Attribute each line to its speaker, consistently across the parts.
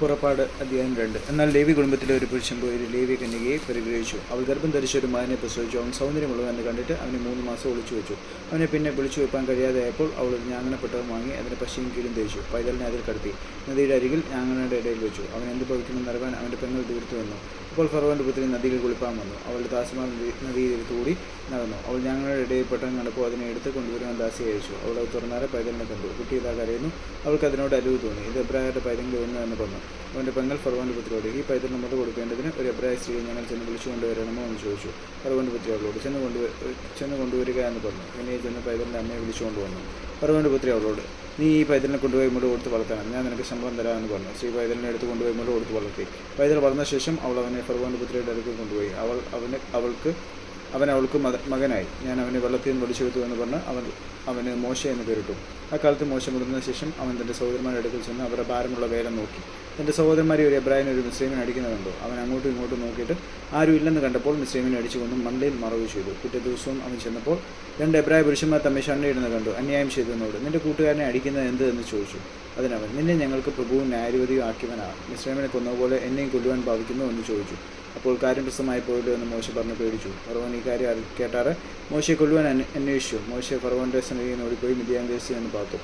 Speaker 1: പുറപ്പാട് അധ്യായം രണ്ട്. എന്നാൽ ലേവി കുടുംബത്തിലെ ഒരു പുരുഷൻ പോയി. ഒരു ലേവി കന്യകയെ പരിഗ്രഹിച്ചു. അവൾ ഗർഭം ധരിച്ച ഒരു മകനെ പ്രസവിച്ചു. അവൻ സൗന്ദര്യമുള്ളതെന്ന് കണ്ടിട്ട് അവനെ മൂന്ന് മാസം ഒളിച്ചു വെച്ചു. അവനെ പിന്നെ വിളിച്ചു വെപ്പാൻ കഴിയാതെയായപ്പോൾ അവൾ ഒരു ഞാങ്ങണപ്പെട്ടവൻ വാങ്ങി അതിന് പശയും കീഴും ധരിച്ചു പൈതലിനെ അതിൽ കടത്തി. നദിയുടെ അരികിൽ ഞാങ്ങനയുടെ ഇടയിൽ വെച്ചു. അവൻ എന്ത് ഭവിക്കുമെന്ന് അറിയാൻ അവന്റെ പെങ്ങൾ തീർത്തു വന്നു. അപ്പോൾ ഫറോന്റെ പുത്രി നദിയിൽ കുളിപ്പാൻ വന്നു. അവളുടെ ദാസിമാർ കൂടി നടന്നു. അവൾ ഞങ്ങളുടെ ഇടയിൽ പെട്ടെന്ന് കണ്ടപ്പോൾ അതിനെ എടുത്ത് കൊണ്ടുവരുവാൻ ദാസി അയച്ചു. അവൾ തുറന്നാറെ പൈതലിനെ കണ്ടു. കുട്ടി അവൾക്ക് അതിനോട് അലിവ് തോന്നി. ഇത് എബ്രാഹിയുടെ പൈതങ്ങൾ ഒന്ന് എന്ന് പറഞ്ഞു. അവന്റെ പെങ്ങൾ ഫറവന്റെ പുത്രിയോട് ഈ പൈതൽ നമുക്ക് കൊടുക്കേണ്ടതിന് ഒരു എബ്രായ സ്ത്രീയെ ഞങ്ങൾ ചെന്ന് വിളിച്ചു കൊണ്ടുവരണമോ എന്ന് ചോദിച്ചു. ഫറവന്റെ പുത്രി അവളോട് ചെന്ന് കൊണ്ടു ചെന്ന് കൊണ്ടുവരിക എന്ന് പറഞ്ഞു. പിന്നെ ചെന്ന് പൈതലിന്റെ അമ്മയെ വിളിച്ചു കൊണ്ടുവന്നു ഫറവന്റെ പുത്രി അവളോട് നീ ഈ പൈതലിനെ കൊണ്ടുപോയി മുടി കൊടുത്ത് വളർത്തണം. ഞാൻ നിനക്ക് ശമ്പളം തരാമെന്ന് പറഞ്ഞു. ശ്രീ പൈതലിനെ എടുത്ത് കൊണ്ടുപോയി മുടി കൊടുത്ത് വളർത്തി. പൈതൽ വളർന്ന ശേഷം അവൾ അവനെ ഫർവാന്റെ പുത്രിയുടെ അടുത്ത് കൊണ്ടുപോയി. അവൾ അവന് അവൾക്ക് അവൻ അവൾക്ക് മക മകനായി. ഞാൻ അവനെ വെള്ളത്തിൽ നിന്ന് വിളിച്ചെടുത്തു എന്ന് പറഞ്ഞ് അവൻ അവന് മോശ എന്ന് പേരിട്ടു. ആ അക്കാലത്ത് മോശ മുതിർന്ന ശേഷം അവൻ തന്റെ സഹോദരന്മാരുടെ അടുക്കൽ ചെന്ന് അവരുടെ ഭാരമുള്ള വേല നോക്കി. തന്റെ സഹോദരന്മാരെ ഒരു എബ്രാഹിനെ ഒരു മുസ്ലിമിനെ അടിക്കുന്നതുണ്ടോ അവൻ അങ്ങോട്ടും ഇങ്ങോട്ടും നോക്കിയിട്ട് ആരും ഇല്ലെന്ന് കണ്ടപ്പോൾ മുസ്ലിമിനെ അടിച്ചുകൊണ്ട് മണ്ടയിൽ മറവ് ചെയ്തു. പിറ്റേ ദിവസവും അവൻ ചെന്നപ്പോൾ രണ്ട് എബ്രായ പുരുഷന്മാർ തമ്മിൽ ഷണ്ണയിടുന്നത് കണ്ടു. അന്യായം ചെയ്തതിനോട് നിന്റെ കൂട്ടുകാരനെ അടിക്കുന്നത് എന്ത്? എന്ന് ചോദിച്ചു. അതിനവൻ നിന്നെ ഞങ്ങൾക്ക് പ്രഭുവും ന്യായാധിപതിയും ആക്കിയവനാണ്. മിശ്രമനെ കൊന്നതുപോലെ എന്നെയും കൊല്ലുവാൻ ഭാവിക്കുന്നു എന്ന് ചോദിച്ചു. അപ്പോൾ കാര്യം പ്രസമായി പോയല്ലോ എന്ന് മോശ പറഞ്ഞ് പേടിച്ചു. ഫറോൻ ഈ കാര്യം കേട്ടാറ്? മോശയെ കൊല്ലുവാൻ അന്വ- അന്വേഷിച്ചു. മോശയെ ഫറോന്റെ സന്നിധിയിൽ ഓടിപ്പോയി മിതിയാൻ ദേശി എന്ന് പാർത്തു.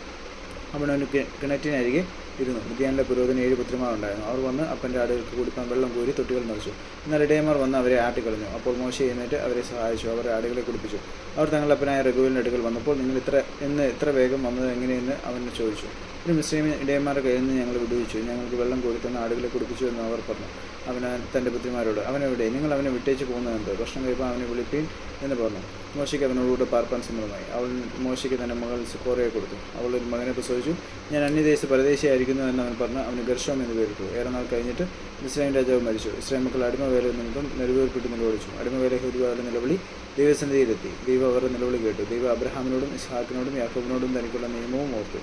Speaker 1: അവൻ അവന് കി- കിണറ്റിനരികെ ഇരുന്നു. മുദ്യാനിലെ പുരോഹിതന് ഏഴ് പുത്രിമാർ ഉണ്ടായിരുന്നു അവർ വന്ന് അപ്പന്റെ ആടുകൾക്ക് കുടിപ്പാൻ വെള്ളം കോരി തൊട്ടികൾ നിറച്ചു. എന്നാൽ ഇടയന്മാർ വന്ന് അവരെ ആട്ടിക്കളഞ്ഞു. അപ്പോൾ മോശ എഴുന്നേറ്റ് അവരെ സഹായിച്ചു. അവരെ ആടുകളെ കുടിപ്പിച്ചു. അവർ തങ്ങളുടെ അപ്പനായ രഘുവിന്റെ അടുക്കൽ വന്നപ്പോൾ നിങ്ങൾ ഇത്ര എന്ന് ഇത്ര വേഗം വന്നത് എങ്ങനെയെന്ന് അവനെ ചോദിച്ചു. ഒരു മുസ്ലിം ഇടയന്മാരുടെ കയ്യിൽ നിന്ന് ഞങ്ങൾ വിടുവിച്ചു. ഞങ്ങൾക്ക് വെള്ളം കോരി തന്ന ആടുകളെ കുടിപ്പിച്ചു എന്ന് അവർ പറഞ്ഞു. അവന് തന്റെ പുത്രിമാരോട് അവനെവിടെ നിങ്ങൾ അവനെ വിട്ടേച്ച് പോകുന്നതെന്ത് ഭക്ഷണം കഴിയുമ്പോൾ അവനെ വിളിപ്പീൻ? എന്ന് പറഞ്ഞു. മോശയ്ക്ക് അവനോടുകൂടെ പാർപ്പാൻ സമ്മതമായി അവൾ മോശയ്ക്ക് തന്റെ മകൾ സിക്കോറയെ കൊടുത്തു. അവൾ ഒരു മകനെ പ്രസവിച്ചു. ഞാൻ അന്യദേശ പരദേശിയായിരിക്കുന്നു എന്ന് അവൻ പറഞ്ഞ് അവന് ഗർഷോം എന്ന് പേരിട്ടു. ഏറെ നാൾ കഴിഞ്ഞിട്ട് ഇസ്രായേൽ രാജാവ് മരിച്ചു. ഇസ്രായേൽ മക്കൾ അടിമവേല നിമിത്തം നെടുവേർപ്പെട്ട് നിലവിളിച്ചു. അടിമവേല ഹെതുവാരുടെ നിലവിളി ദൈവസന്നിധിയിലെത്തി. ദൈവം അവരുടെ നിലവിളി കേട്ടു. ദൈവ അബ്രഹാമിനോടും ഇസ്ഹാക്കിനോടും യാക്കോബിനോടും തനിക്കുള്ള നിയമവും ഓർത്തു.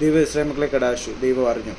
Speaker 1: ദൈവ ഇസ്രായേൽ മക്കളെ കടാശു ദൈവം അറിഞ്ഞു.